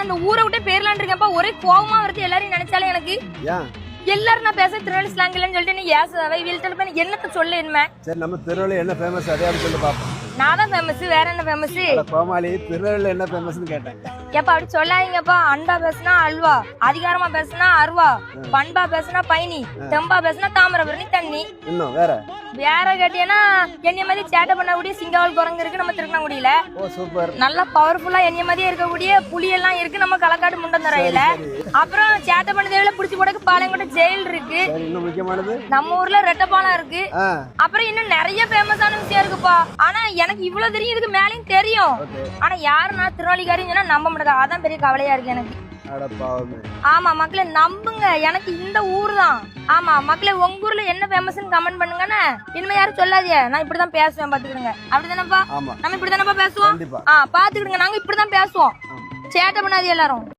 நான் இந்த ஊரை விட்டு பேர்லான் இருக்கேன்ப்பா. ஒரே கோவமா வருது எல்லாரையும் நினைச்சாலே எனக்கு எல்லாரும் நான் பேச திருநெல்வேலி ஸ்லாங் இல்லைன்னு சொல்லிட்டு நீ ஏசாவை வீழ்த்தல் பண்ணி என்னத்த சொல்ல இனிமே சரி நம்ம திருநெல்வேலி என்ன ஃபேமஸ் அதே அப்படி சொல்லி பார்ப்போம் நான் தான் ஃபேமஸ் வேற என்ன ஃபேமஸ் கோமாளி திருநெல்வேலி என்ன ஃபேமஸ்னு கேட்டேன். ஏப்பா அப்படி சொல்லாதீங்கப்பா. அண்டா பேசுனா அல்வா அதிகாரமா பேசுனா அருவா பண்பா பேசுனா பயணி தெம்பா பேசுனா தாமிரபரணி தண்ணி. இன்னும் வேற? வேற கேட்டீங்கன்னா என்னைய மாதிரி சேட்டை பண்ணக்கூடிய சிங்காவல் குரங்கு இருக்கு நம்ம திருக்கணங்குடியில சூப்பர். நல்லா பவர்ஃபுல்லா என்னைய மாதிரியே இருக்கக்கூடிய புலி எல்லாம் இருக்கு நம்ம களக்காடு முண்டந்தரையில. அப்புறம் சேட்டை பண்ணதேவில புடிச்சு போடக்கு பாளையங்கோட்டை ஜெயில் இருக்கு. நம்ம ஊர்ல ரெட்டப்பாலம் இருக்கு. அப்புறம் இன்னும் நிறைய ஃபேமஸான விஷயம் இருக்குப்பா. ஆனா எனக்கு இவ்வளவு தெரியும் இதுக்கு மேலயும் தெரியும். ஆனா யாரு நான் திருநெல்வேலிக்காரின்னு சொன்னா நம்ப மாட்டேங்க அதான் பெரிய கவலையா இருக்கு எனக்கு. ஆமா மக்களே நம்புங்க. எனக்கு இந்த ஊர் தான் ஆமா மக்களே உங்க ஊர்ல என்ன ஃபேமஸ்னு கமெண்ட் பண்ணுங்கன்னு இனிமே யாரும் சொல்லாதீங்க. நான் இப்படிதான் பேசுவேன் பாத்துக்கிடுங்க அப்படிதானப்பா நம்ம இப்படிதானப்பா பேசுவோம்? ஆ பாத்துக்கிடுங்க நாங்க இப்படிதான் பேசுவோம். சேட்டை பண்ணாதீங்க எல்லாரும்.